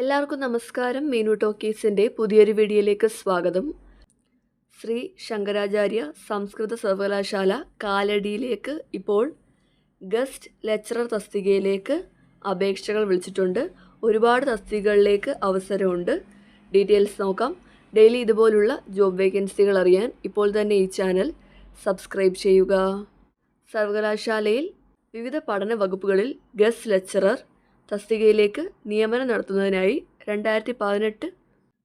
എല്ലാവർക്കും നമസ്കാരം. മീനു ടോക്കീസിന്റെ പുതിയൊരു വീഡിയോയിലേക്ക് സ്വാഗതം. ശ്രീ ശങ്കരാചാര്യ സംസ്കൃത സർവകലാശാല കാലടിയിലേക്ക് ഇപ്പോൾ ഗസ്റ്റ് ലെക്ചറർ തസ്തികയിലേക്ക് അപേക്ഷകൾ വിളിച്ചിട്ടുണ്ട്. ഒരുപാട് തസ്തികകളിലേക്ക് അവസരമുണ്ട്. ഡീറ്റെയിൽസ് നോക്കാം. ഡെയിലി ഇതുപോലുള്ള ജോബ് വേക്കൻസികൾ അറിയാൻ ഇപ്പോൾ തന്നെ ഈ ചാനൽ സബ്സ്ക്രൈബ് ചെയ്യുക. സർവകലാശാലയിൽ വിവിധ പഠന വകുപ്പുകളിൽ ഗസ്റ്റ് ലെക്ചറർ തസ്തികയിലേക്ക് നിയമനം നടത്തുന്നതിനായി രണ്ടായിരത്തി പതിനെട്ട്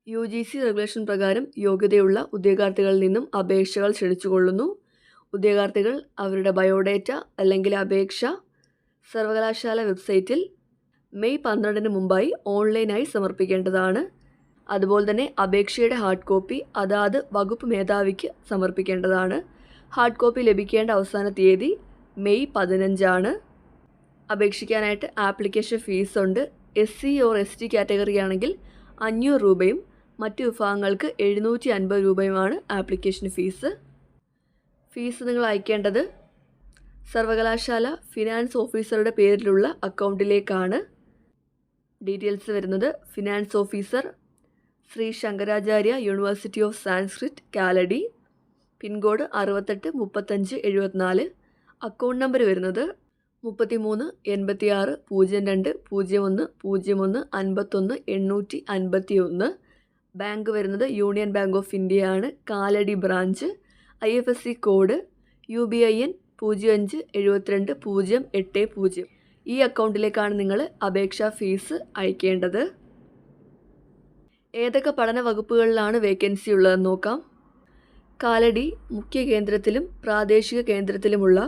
യു ജി സി റെഗുലേഷൻ പ്രകാരം യോഗ്യതയുള്ള ഉദ്യോഗാർത്ഥികളിൽ നിന്നും അപേക്ഷകൾ ക്ഷണിച്ചുകൊള്ളുന്നു ഉദ്യോഗാർത്ഥികൾ അവരുടെ ബയോഡേറ്റ അല്ലെങ്കിൽ അപേക്ഷ സർവകലാശാല വെബ്സൈറ്റിൽ മെയ് പന്ത്രണ്ടിന് മുമ്പായി ഓൺലൈനായി സമർപ്പിക്കേണ്ടതാണ്. അതുപോലെ തന്നെ അപേക്ഷയുടെ ഹാർഡ് കോപ്പി അതാത് വകുപ്പ് മേധാവിക്ക് സമർപ്പിക്കേണ്ടതാണ്. ഹാർഡ് കോപ്പി ലഭിക്കേണ്ട അവസാന തീയതി മെയ് പതിനഞ്ചാണ്. അപേക്ഷിക്കാനായിട്ട് ആപ്ലിക്കേഷൻ ഫീസ് ഉണ്ട് S C or S T category ആണെങ്കിൽ അഞ്ഞൂറ് രൂപയും മറ്റ് വിഭാഗങ്ങൾക്ക് എഴുന്നൂറ്റി അൻപത് രൂപയുമാണ് ആപ്ലിക്കേഷൻ ഫീസ്. ഫീസ് നിങ്ങൾ അയക്കേണ്ടത് സർവകലാശാല ഫിനാൻസ് ഓഫീസറുടെ പേരിലുള്ള അക്കൗണ്ടിലേക്കാണ്. ഡീറ്റെയിൽസ് വരുന്നത് finance officer Shri Shankaracharya university of Sanskrit Kalady pin code അറുപത്തെട്ട് മുപ്പത്തഞ്ച് എഴുപത്തിനാല്. അക്കൗണ്ട് നമ്പർ വരുന്നത് മുപ്പത്തിമൂന്ന് എൺപത്തിയാറ് പൂജ്യം രണ്ട് പൂജ്യം ഒന്ന് പൂജ്യം ഒന്ന് അൻപത്തൊന്ന് എണ്ണൂറ്റി അൻപത്തി ഒന്ന് ബാങ്ക് വരുന്നത് യൂണിയൻ ബാങ്ക് ഓഫ് ഇന്ത്യ ആണ് Kalady branch. I F S C code U B I N പൂജ്യം അഞ്ച് എഴുപത്തിരണ്ട് പൂജ്യം എട്ട് പൂജ്യം. ഈ അക്കൗണ്ടിലേക്കാണ് നിങ്ങൾ അപേക്ഷാ ഫീസ് അയക്കേണ്ടത്. ഏതൊക്കെ പഠന വകുപ്പുകളിലാണ് വേക്കൻസി ഉള്ളതെന്ന് നോക്കാം. കാലടി മുഖ്യ കേന്ദ്രത്തിലും പ്രാദേശിക കേന്ദ്രത്തിലുമുള്ള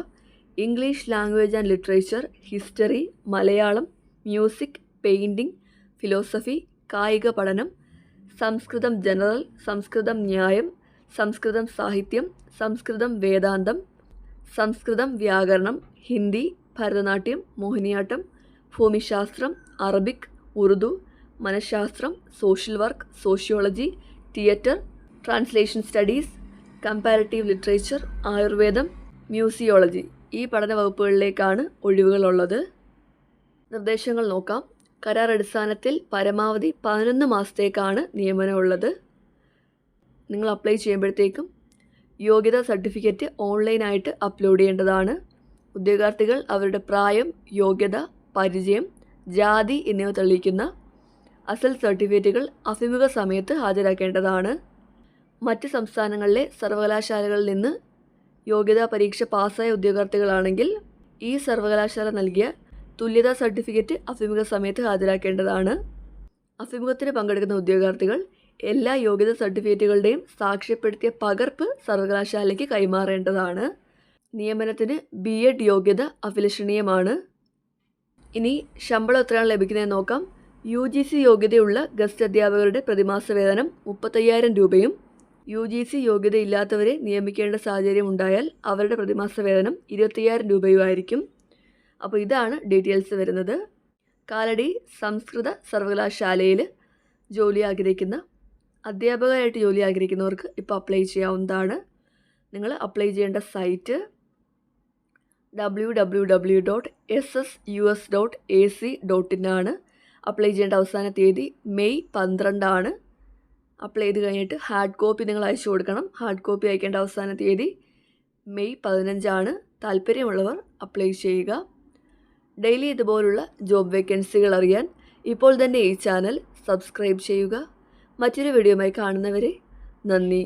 English language and literature history Malayalam music painting philosophy കായിക പഠനം സംസ്കൃതം ജനറൽ സംസ്കൃതം ന്യായം സംസ്കൃതം സാഹിത്യം സംസ്കൃതം വേദാന്തം സംസ്കൃതം വ്യാകരണം ഹിന്ദി ഭരതനാട്യം മോഹിനിയാട്ടം ഭൂമിശാസ്ത്രം അറബിക് ഉറുദു മനഃശാസ്ത്രം social work sociology theatre translation studies comparative literature Ayurveda museology. ഈ പഠന വകുപ്പുകളിലേക്കാണ് ഒഴിവുകളുള്ളത്. നിർദ്ദേശങ്ങൾ നോക്കാം. കരാർ അടിസ്ഥാനത്തിൽ പരമാവധി പതിനൊന്ന് മാസത്തേക്കാണ് നിയമനമുള്ളത്. നിങ്ങൾ അപ്ലൈ ചെയ്യുമ്പോഴത്തേക്കും യോഗ്യതാ സർട്ടിഫിക്കറ്റ് ഓൺലൈനായിട്ട് അപ്ലോഡ് ചെയ്യേണ്ടതാണ്. ഉദ്യോഗാർത്ഥികൾ അവരുടെ പ്രായം യോഗ്യത പരിചയം ജാതി എന്നിവ തെളിയിക്കുന്ന അസൽ സർട്ടിഫിക്കറ്റുകൾ അഭിമുഖ സമയത്ത് ഹാജരാക്കേണ്ടതാണ്. മറ്റ് സംസ്ഥാനങ്ങളിലെ സർവകലാശാലകളിൽ നിന്ന് യോഗ്യതാ പരീക്ഷ പാസ്സായ ഉദ്യോഗാർത്ഥികളാണെങ്കിൽ ഈ സർവകലാശാല നൽകിയ തുല്യതാ സർട്ടിഫിക്കറ്റ് അഭിമുഖ സമയത്ത് ഹാജരാക്കേണ്ടതാണ്. അഭിമുഖത്തിന് പങ്കെടുക്കുന്ന ഉദ്യോഗാർത്ഥികൾ എല്ലാ യോഗ്യതാ സർട്ടിഫിക്കറ്റുകളുടെയും സാക്ഷ്യപ്പെടുത്തിയ പകർപ്പ് സർവകലാശാലയ്ക്ക് കൈമാറേണ്ടതാണ്. നിയമനത്തിന് ബി എഡ് യോഗ്യത അഭിലഷണീയമാണ്. ഇനി ശമ്പളം എത്രയാണ് ലഭിക്കുന്നതെന്ന് നോക്കാം. യു ജി സി യോഗ്യതയുള്ള ഗസ്റ്റ് അധ്യാപകരുടെ പ്രതിമാസ വേതനം മുപ്പത്തയ്യായിരം രൂപയും യു ജി സി യോഗ്യതയില്ലാത്തവരെ നിയമിക്കേണ്ട സാഹചര്യം ഉണ്ടായാൽ അവരുടെ പ്രതിമാസ വേതനം ഇരുപത്തയ്യായിരം രൂപയുമായിരിക്കും. അപ്പോൾ ഇതാണ് ഡീറ്റെയിൽസ് വരുന്നത്. കാലടി സംസ്കൃത സർവകലാശാലയിൽ ജോലി ആഗ്രഹിക്കുന്ന അധ്യാപകരായിട്ട് ജോലി ആഗ്രഹിക്കുന്നവർക്ക് ഇപ്പോൾ അപ്ലൈ ചെയ്യാവുന്നതാണ്. നിങ്ങൾ അപ്ലൈ ചെയ്യേണ്ട site W W W dot S S U S dot A C dot in ആണ്. അപ്ലൈ ചെയ്യേണ്ട അവസാന തീയതി മെയ് പന്ത്രണ്ടാണ്. അപ്ലൈ ചെയ്ത് കഴിഞ്ഞിട്ട് ഹാർഡ് കോപ്പി നിങ്ങൾ അയച്ചു കൊടുക്കണം. ഹാർഡ് കോപ്പി അയക്കേണ്ട അവസാന തീയതി മെയ് പതിനഞ്ചാണ്. താല്പര്യമുള്ളവർ അപ്ലൈ ചെയ്യുക. ഡെയിലി ഇതുപോലുള്ള ജോബ് വേക്കൻസികൾ അറിയാൻ ഇപ്പോൾ തന്നെ ഈ ചാനൽ സബ്സ്ക്രൈബ് ചെയ്യുക. മറ്റൊരു വീഡിയോയുമായി കാണുന്നവരെ നന്ദി.